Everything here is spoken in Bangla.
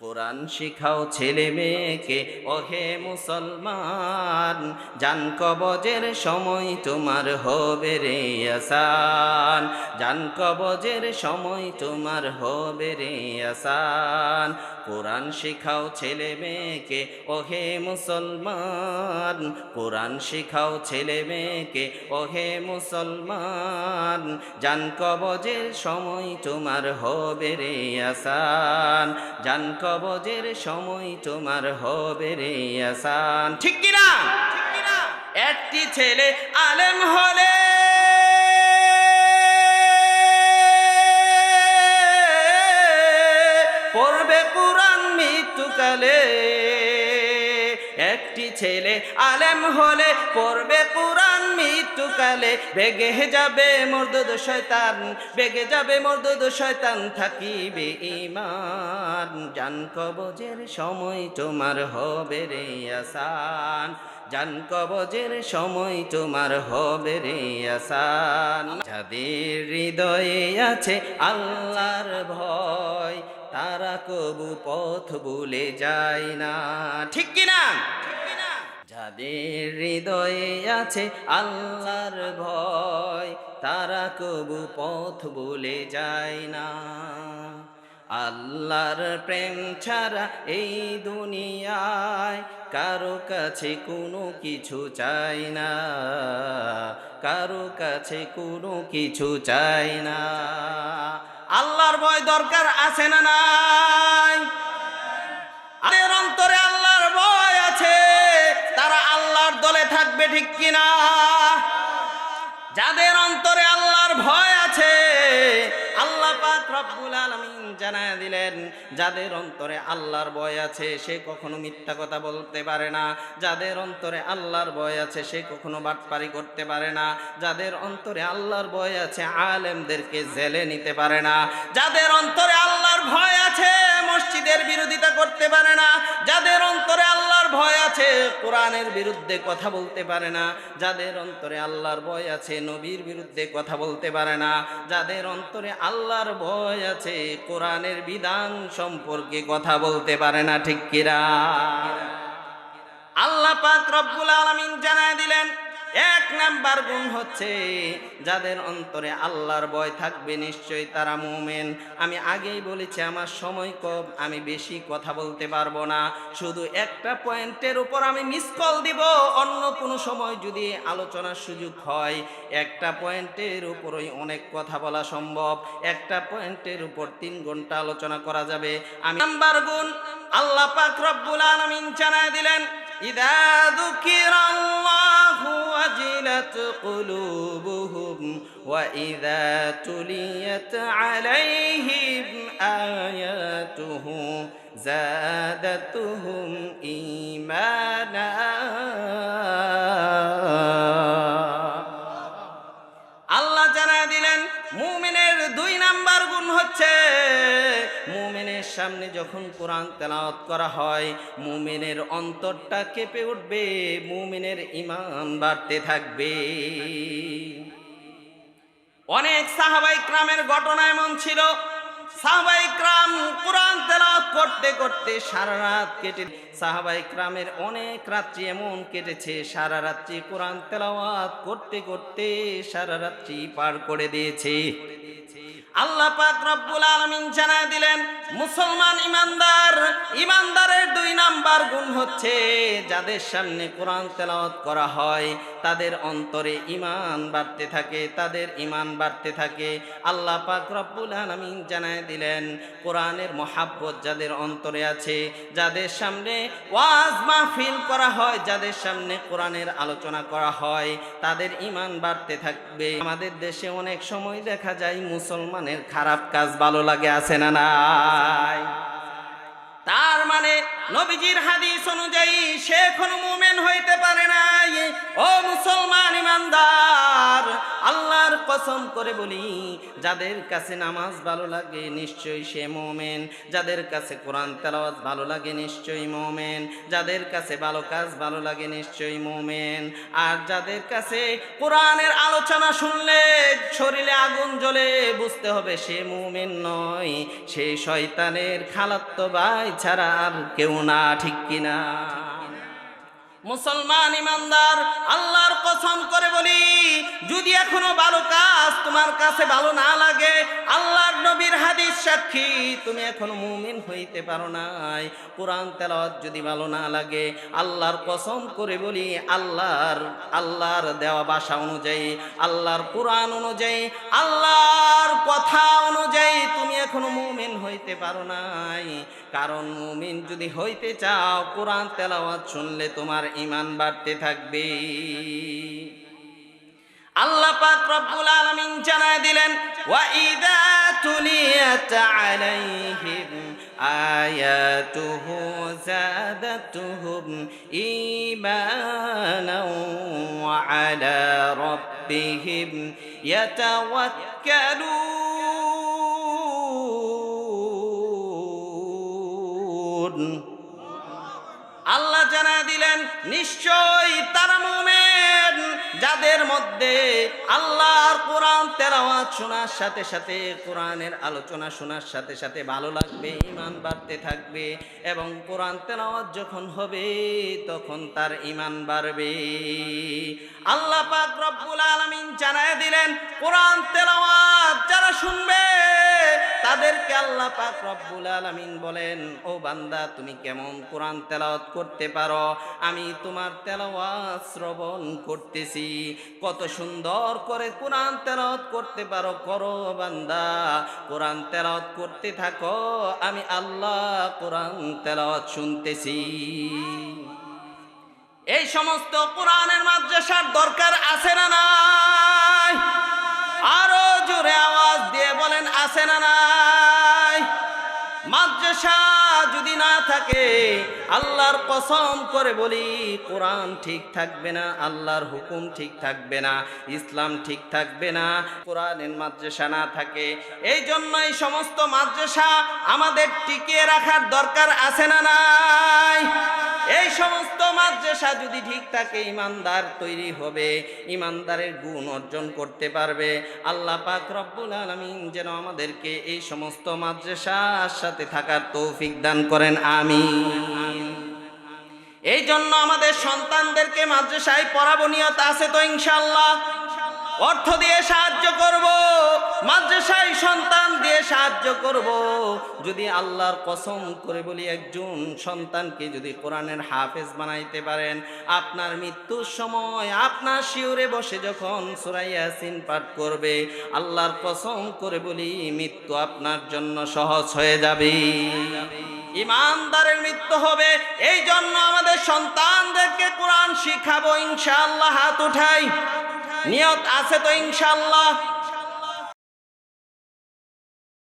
কোরআন শিখাও ছেলে মেয়েকে, ওহে মুসলমান জান কবজের সময় তোমার হবে রে আসান। জান কবজের সময় তোমার হবে রে আসান। কোরআন শিখাও ছেলে মেয়েকে, ওহে মুসলমান, কোরআন শিখাও ছেলে মেয়েকে, ওহে মুসলমান জান কবজের সময় তোমার হবে রে আসান। জান কবজের সময় তোমার হবে রে আসান ঠিক কিনা? একটি ছেলে আলেম হলে পড়বে কোরআন মৃত্যুকালে একটি ছেলে আলেম হলে পড়বে কোরআন মৃত্যুকালে বেগে যাবে মর্দদ শয়তান, বেগে যাবে মর্দদ শয়তান, থাকিবে ইমান জান কবজের সময় তোমার হবে রে আসান। জান কবজের সময় তোমার হবে রে আসান। যাদের হৃদয়ে আছে আল্লাহর ভয়, তারা কবু পথ ভুলে যায় না। ঠিক কিনা? যাদের হৃদয়ে আছে আল্লাহর ভয়, তারা কবু পথ ভুলে যায় না। আল্লাহর প্রেম ছাড়া এই দুনিয়ায় কারও কাছে কোনো কিছু চাই না। কারও কাছে কোনো কিছু চাই না। আল্লাহর ভয় দরকার আছে না নাই? আমাদের অন্তরে ঠিক কিনা? যাদের অন্তরে আল্লাহর ভয় আছে, আল্লাহ রব্বুল আলামিন জানায় দিলেন, যাদের অন্তরে আল্লাহর ভয় আছে, সে কখনো মিথ্যা কথা বলতে পারে না। যাদের অন্তরে আল্লাহর ভয় আছে, সে কখনো বাটপারি করতে পারে না। যাদের অন্তরে আল্লাহর ভয় আছে, আলেমদেরকে জেলে নিতে পারে না। যাদের অন্তরে আল্লাহর ভয় আছে, মসজিদের বিরোধিতা করতে পারে না। যাদের অন্তরে আল্লাহর ভয় আছে, কোরআনের বিরুদ্ধে কথা বলতে পারে না। যাদের অন্তরে আল্লাহর ভয় আছে, নবীর বিরুদ্ধে কথা বলতে পারে না। যাদের অন্তরে আল্লাহর ভয় আছে, কোরআনের বিধান সম্পর্কে কথা বলতে পারে না, ঠিক কিরা আল্লাহ পাক রব্বুল আলামিন জানায় দিলেন এক নাম্বার গুণ হচ্ছে যাদের অন্তরে আল্লাহর ভয় থাকবে নিশ্চয়ই তারা মুমেন। আমি আগেই বলেছি, আমার সময় কম, আমি বেশি কথা বলতে পারব না। শুধু একটা পয়েন্টের উপর আমি মিস কল দিব, অন্য কোনো সময় যদি আলোচনার সুযোগ হয়। একটা পয়েন্টের উপরই অনেক কথা বলা সম্ভব, একটা পয়েন্টের উপর তিন ঘণ্টা আলোচনা করা যাবে। আমি নাম্বার গুণ আল্লাহ পাক রব্বুল আলামিন জানায় দিলেন, ইদা দুঃখী وجلت قلوبهم وإذا تليت عليهم آياته زادتهم إيمانا আল্লাহ জানায় দিলেন মুমিনের দুই নাম্বার গুণ হচ্ছে মুমিনের সামনে যখন কোরআন তেলাওয়াত করা হয়, মুমিনের অন্তরটা কেঁপে উঠবে, মুমিনের ইমান বাড়তে থাকবে। অনেক সাহাবাই ক্রামের ঘটনা এমন ছিল। সাহাবাই ক্রাম করতে করতে সারা রাত সাহাবাই অনেক রাত্রি এমন কেটেছে, সারা রাত্রি কোরআন তেলাওয়াত করতে করতে সারা রাত্রি পার করে দিয়েছে। আল্লাহ পাক রব্বুল আলমিন জানায় দিলেন মুসলমান ইমানদার, ইমানদারের দুই নাম্বার গুণ হচ্ছে যাদের সামনে কোরআন তেলাওয়াত করা হয়, তাদের অন্তরে ইমান বাড়তে থাকে, তাদের ইমান বাড়তে থাকে। আল্লাহ পাক রব্বুল আলামিন জানায় দিলেন, কোরআনের মহাব্বত যাদের অন্তরে আছে, যাদের সামনে ওয়াজ মাহফিল করা হয়, যাদের সামনে কোরআনের আলোচনা করা হয়, তাদের ইমান বাড়তে থাকবে। আমাদের দেশে অনেক সময় দেখা যায় মুসলমানের খারাপ কাজ ভালো লাগে, আছে না তার মানে নবীজির হাদিস অনুযায়ী সে কোনো মুমেন হইতে পারে নাই। ও মুসলমান ইমানদার কসম করে বলি, যাদের কাছে নামাজ ভালো লাগে নিশ্চয়ই সে মোমেন, যাদের কাছে কোরআন তেলাওয়াত ভালো লাগে নিশ্চয়ই মোমেন, যাদের কাছে ভালো কাজ ভালো লাগে নিশ্চয়ই মোমেন, আর যাদের কাছে কোরআনের আলোচনা শুনলে শরীরে আগুন জ্বলে বুঝতে হবে সে মোমেন নয়, সে শয়তানের খালাত্ত ভাই ছাড়া আর কেউ না, ঠিক কিনা? মুসলমান ইমানদার, আল্লাহর কসম করে বলি, যদি এখনও তোমার কাছে ভালো না লাগে, আল্লাহর নবীর হাদিস সাক্ষী, তুমি এখনও মুমিন হইতে পারো নাই। কোরআন তেলাওয়াত যদি ভালো না লাগে, আল্লাহর কসম করে বলি, আল্লাহর আল্লাহর দেওয়া ভাষা অনুযায়ী, আল্লাহর কোরআন অনুযায়ী, আল্লাহর কথা অনুযায়ী তুমি এখনও মুমিন হইতে পারো নাই। কারণ মুমিন যদি হইতে চাও, কোরআন তেলাওয়াত শুনলে তোমার ইমান বাড়তে থাকবে আল্লাহ পাক রব্বুল আলামিন জানায় দিলেন, ওয়া ইযা তুলিয়াত আলাইহিম আয়াতুহু জাদাতুহুম ঈমানাও ওয়া আলা রাব্বিহিম ইয়াতাওয়াক্কালুন। আল্লাহ জানা দিলেন নিশ্চয় তারা মুমেন যাদের মধ্যে আল্লাহর কোরআন তেলাওয়াত শোনার সাথে সাথে, কোরআনের আলোচনা শোনার সাথে সাথে ভালো লাগবে ইমান বাড়তে থাকবে এবং কোরআন তেরাওয়াত যখন হবে তখন তার ইমান বাড়বে। আল্লাহ পাক রব্বুল আলামিন জানায় দিলেন, কোরআন শুনবে তাদেরকে আল্লাহ পাক রব্বুল আলামিন বলেন, ও বান্দা, তুমি কেমন কোরআন তেলাওয়াত করতে পারো? আমি তোমার তেলাওয়াত শ্রবণ করতেছি। কত সুন্দর করে কোরআন তেলাওয়াত করতে পারো। করো বান্দা, কোরআন তেলাওয়াত করতে থাকো। আমি আল্লাহ কোরআন তেলাওয়াত শুনতেছি। এই সমস্ত কোরআনের মাদ্রাসার দরকার আছে না নাই? আরও জোরে আওয়াজ দিয়ে বলেন, আছে না নাই? মাদ্রাসা যদি না থাকে, আল্লাহর কসম করে বলি, কোরআন ঠিক থাকবে না, আল্লাহর হুকুম ঠিক থাকবে না, ইসলাম ঠিক থাকবে না, কোরআনের মাদ্রাসা না থাকে। এই জন্যই সমস্ত মাদ্রাসা আমাদের টিকিয়ে রাখার দরকার আছে না নাই? এই সমস্ত মাদ্রাসা যদি ঠিক থাকে, ইমানদার তৈরি হবে, ইমানদারের গুণ অর্জন করতে পারবে। আল্লাহ পাক রব্বুল আলামিন যেন আমাদেরকে এই সমস্ত মাদ্রাসার সাথে থাকার তৌফিক দান করেন, আমিন। এই জন্য আমাদের সন্তানদেরকে মাদ্রাসায় পড়াবো, নিয়ত আছে তো ইনশাল্লাহ অর্থ দিয়ে সাহায্য করব। মাদ্রাসায় সন্তান সাহায্য করব। যদি আল্লাহর কসম করে বলি একজন সন্তানকে যদি কোরআনের হাফেজ বানাইতে পারেন, আপনার মৃত্যুর সময় আপনার শিওরে বসে যখন সুরাইয়াসিন পাঠ করবে, আল্লাহর কসম করে বলি মৃত্যু আপনার জন্য সহজ হয়ে যাবে। ইমানদারের মৃত্যু হবে এই জন্য আমাদের সন্তানদেরকে কোরআন শিখাবো, ইনশাআল্লাহ হাত উঠাই। নিয়ত আছে তো ইনশাআল্লাহ।